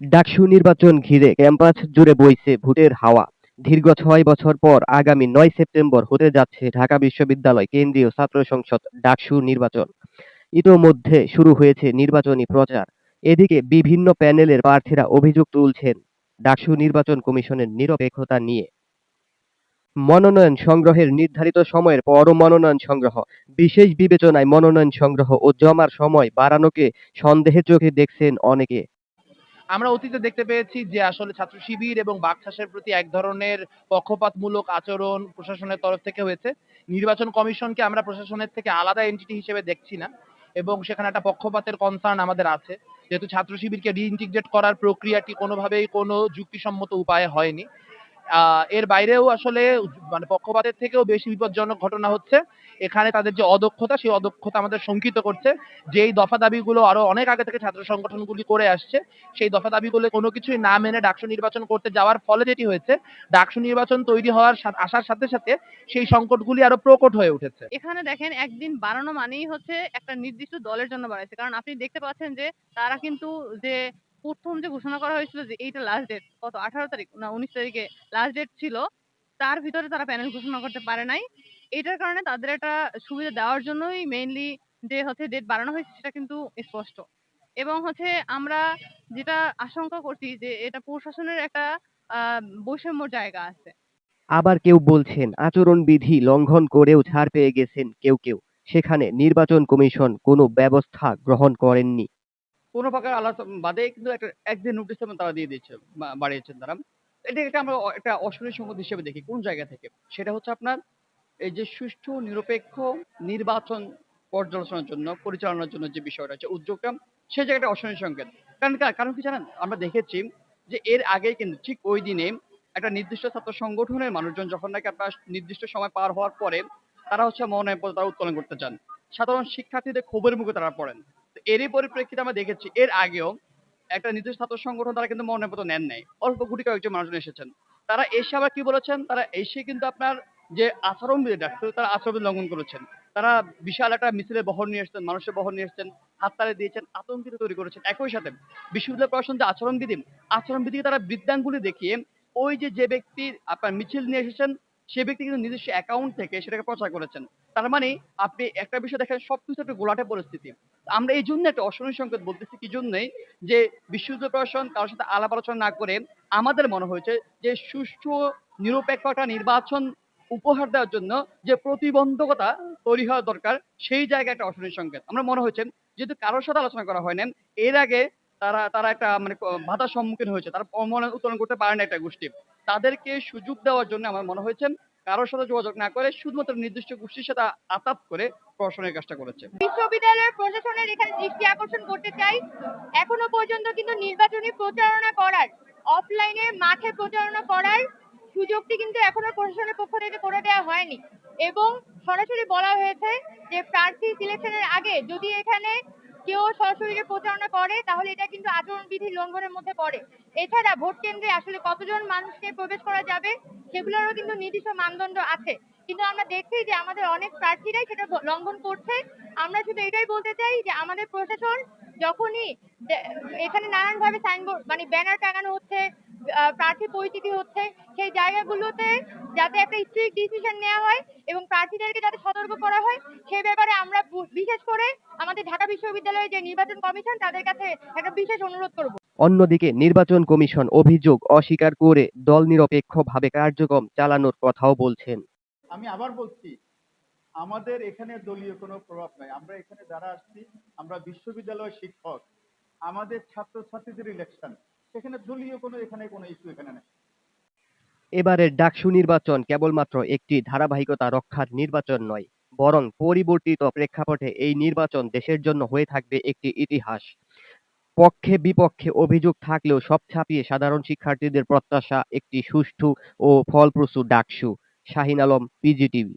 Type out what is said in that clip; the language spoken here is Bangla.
ডাকসু নির্বাচন ঘিরে ক্যাম্পাস জুড়ে বইছে ভোটের হাওয়া। দীর্ঘ ছয় বছর পর আগামী নয় সেপ্টেম্বর হতে যাচ্ছে ঢাকা বিশ্ববিদ্যালয় কেন্দ্রীয় ছাত্র সংসদ ডাকসু নির্বাচন। ইতোমধ্যে শুরু হয়েছে নির্বাচনী প্রচার। এদিকে বিভিন্ন প্যানেলের প্রার্থীরা অভিযোগ তুলছেন ডাকসু নির্বাচন কমিশনের নিরপেক্ষতা নিয়ে। মনোনয়ন সংগ্রহের নির্ধারিত সময়ের পরও মনোনয়ন সংগ্রহ, বিশেষ বিবেচনায় মনোনয়ন সংগ্রহ ও জমার সময় বাড়ানোকে সন্দেহের চোখে দেখছেন অনেকে। আমরা অতীতে দেখতে পেয়েছি যে আসলে ছাত্র শিবির এবং বাকশাসের প্রতি এক ধরনের পক্ষপাতমূলক আচরণ প্রশাসনের তরফ থেকে হয়েছে। নির্বাচন কমিশনকে আমরা প্রশাসনের থেকে আলাদা এন্টিটি হিসেবে দেখছি না এবং সেখানে একটা পক্ষপাতের কনসার্ন আমাদের আছে। যেহেতু ছাত্র শিবিরকে রিইন্টিগ্রেট করার প্রক্রিয়াটি কোনোভাবেই কোনো যুক্তিসম্মত উপায়ে হয়নি। এর বাইরেও আসলে মানে পক্ষপাতের থেকেও বেশি বিপজ্জনক ঘটনা হচ্ছে। এখানে তাদের যে অদক্ষতা, সেই অদক্ষতা আমাদের শঙ্কিত করছে। যে এই দফা দাবিগুলো আরও অনেক আগে থেকে ছাত্র সংগঠনগুলি করে আসছে, সেই দফা দাবিগুলো কোনো কিছুই না মেনে ডাকসু নির্বাচন করতে যাওয়ার ফলে যেটি হয়েছে, ডাকসু নির্বাচন তৈরি হওয়ার আসার সাথে সাথে সেই সংকটগুলি আরও প্রকট হয়ে উঠেছে। এখানে দেখেন, একদিন বাড়ানো মানেই হচ্ছে একটা নির্দিষ্ট দলের জন্য বাড়াইছে। কারণ আপনি দেখতে পাচ্ছেন যে তারা কিন্তু যে প্রথম যে ঘোষণা করা হয়েছিল যে এইটা লাস্ট ডেট কত, আঠারো তারিখ? না, উনিশ তারিখে লাস্ট ডেট ছিল। তার ভিতরে তারা প্যানেল ঘোষণা করতে পারে নাই। এটার কারণে তাদের একটা সুবিধা দেওয়ার জন্যই মেইনলি যে হচ্ছে ডেট বাড়ানো হয়েছে, সেটা কিন্তু স্পষ্ট। এবং হচ্ছে আমরা যেটা আশঙ্কা করছি যে এটা প্রশাসনের একটা বৈষম্য জায়গা আছে। আবার কেউ বলছেন, আচরণবিধি লঙ্ঘন করেও ছাড় পেয়ে গেছেন কেউ কেউ। সেখানে নির্বাচন কমিশন কোনো ব্যবস্থা গ্রহণ করেননি। কোনো প্রকার আলোচনা বাদে কিন্তু একটা একদিন নোটিশ তারা দিয়ে দিচ্ছে বাড়িয়েছেন তারা, এটা একটা আমরা একটা অশনি সংগত হিসেবে দেখি, কোন জায়গা থেকে? সেটা হচ্ছে আপনার এই যে সুষ্ঠু, নিরপেক্ষ নির্বাচন পর্যালোচনার জন্য, পরিচালনার জন্য যে বিষয়টা হচ্ছে উদ্যোগটা সেই জায়গাটা অশনি সংকেত। কারণ কারণ কি জানেন? আমরা দেখেছি যে এর আগে কিন্তু ঠিক ওই দিনে একটা নির্দিষ্ট ছাত্র সংগঠনের মানুষজন যখন নাকি আপনার নির্দিষ্ট সময় পার হওয়ার পরে, তারা হচ্ছে মনোনয়নপত্র তারা উত্তোলন করতে চান। সাধারণ শিক্ষার্থীদের ক্ষোভের মুখে তারা পড়েন। এরই পরিপ্রেক্ষিতে আমরা দেখেছি, এর আগেও একটা নির্দিষ্ট ছাত্র সংগঠন তারা কিন্তু মনোনয়নপত্র নেন নাই। অল্প গুটি কয়েকজন মানুষজন এসেছেন। তারা এসে আবার কি বলেছেন? তারা এসে কিন্তু আপনার যে আচরণবিধি ডাকছে তারা আচরণবিধি লঙ্ঘন করেছেন। তারা বিশাল একটা মিছিলের বহর নিয়ে এসেছেন, মানুষের বহর নিয়ে এসেছেন, হাততালি দিয়েছেন, আতঙ্কিত তৈরি করেছেন। একই সাথে বিশ্ববিদ্যালয় প্রশাসন যে আচরণবিধি, আচরণবিধিকে তারা বৃদ্ধাঙ্গুলি দেখিয়ে ওই যে যে ব্যক্তি আপনার মিছিল নিয়ে এসেছেন সে ব্যক্তি কিন্তু নিজস্ব অ্যাকাউন্ট থেকে সেটাকে প্রচার করেছেন। তার মানে আপনি একটা বিষয় দেখেন, সবকিছু একটা গোলাটে পরিস্থিতি। আমরা এই জন্য একটা অশনি সংকেত বলতেছি কি জন্যই যে বিশ্ববিদ্যালয় প্রশাসন কারোর সাথে আলাপ আলোচনা না করে আমাদের মনে হয়েছে যে সুষ্ঠু নিরপেক্ষ একটা নির্বাচন উপহার দেওয়ার জন্য যে প্রতিবন্ধকতা তৈরি হওয়া দরকার, সেই জায়গায় একটা অশনি সংকেত। আমরা মনে হয়েছে যেহেতু কারোর সাথে আলোচনা করা হয় না এর আগে তারা তারা একটা মানে বাধার সম্মুখীন হয়েছে। তারা উত্তোলন করতে পারে না একটা গোষ্ঠী। তাদেরকে সুযোগ দেওয়ার জন্য আমার মনে হয়েছে, কারোর সাথে যোগাযোগ না করে শুধুমাত্র নির্দিষ্ট গোষ্ঠীর সাথে আতাত করে প্রশাসনের কাজটা করেছে। বিশ্ববিদ্যালয়ের প্রশাসনের এখানে দৃষ্টি আকর্ষণ করতে চাই, এখনও পর্যন্ত কিন্তু নির্বাচনী প্রচারণা করার অফলাইনে মাঠে প্রচারণা করার সুযোগটি কিন্তু এখনও প্রশাসনের পক্ষ থেকে করে দেওয়া হয়নি। এবং সরাসরি বলা হয়েছে যে প্রার্থী সিলেকশনের আগে যদি এখানে কেউ সরাসরি প্রচারণা করে, তাহলে এটা কিন্তু আচরণবিধি লঙ্ঘনের মধ্যে পড়ে। এছাড়া ভোট কেন্দ্রে আসলে কতজন মানুষকে প্রবেশ করা যাবে, সেগুলোরও কিন্তু নির্দিষ্ট মানদণ্ড আছে। কিন্তু আমরা দেখছি যে আমাদের অনেক প্রার্থীরাই সেটা লঙ্ঘন করছে। আমরা শুধু এটাই বলতে চাই যে আমাদের প্রশাসন যখনই এখানে নানানভাবে সাইনবোর্ড মানে ব্যানার টাঙানো হচ্ছে প্রার্থী পরিচিতি হচ্ছে, সেই জায়গাগুলোতে যাতে একটা স্ট্রিক্ট ডিসিশন নেওয়া হয় এবং প্রার্থীদেরকে যাতে সতর্ক করা হয় সে ব্যাপারে আমরা বিশেষ করে আমাদের ঢাকা বিশ্ববিদ্যালয়ের যে নির্বাচন কমিশন তাদের কাছে একটা বিশেষ অনুরোধ করব। অন্যদিকে নির্বাচন কমিশন অভিযোগ অস্বীকার করে দল নিরপেক্ষভাবে কার্যক্রম চালানোর কথাও বলছেন। আমি আবার বলছি আমাদের এখানে দলীয় কোনো প্রভাব নাই। আমরা এখানে যারা আসছি আমরা বিশ্ববিদ্যালয় শিক্ষক আমাদের ছাত্রছাত্রীদের ইলেকশন সেখানে দলীয় কোনো এখানে কোনো ইস্যু এখানে নেই। এবারের ডাকসু নির্বাচন কেবলমাত্র একটি ধারাবাহিকতা রক্ষার নির্বাচন নয়, বরং পরিবর্তিত প্রেক্ষাপটে এই নির্বাচন দেশের জন্য হয়ে থাকবে একটি ইতিহাস। পক্ষে বিপক্ষে অভিযোগ থাকলেও সব ছাপিয়ে সাধারণ শিক্ষার্থীদের প্রত্যাশা একটি সুষ্ঠু ও ফলপ্রসূ ডাকসু। শাহিন আলম, পিজিটিভি।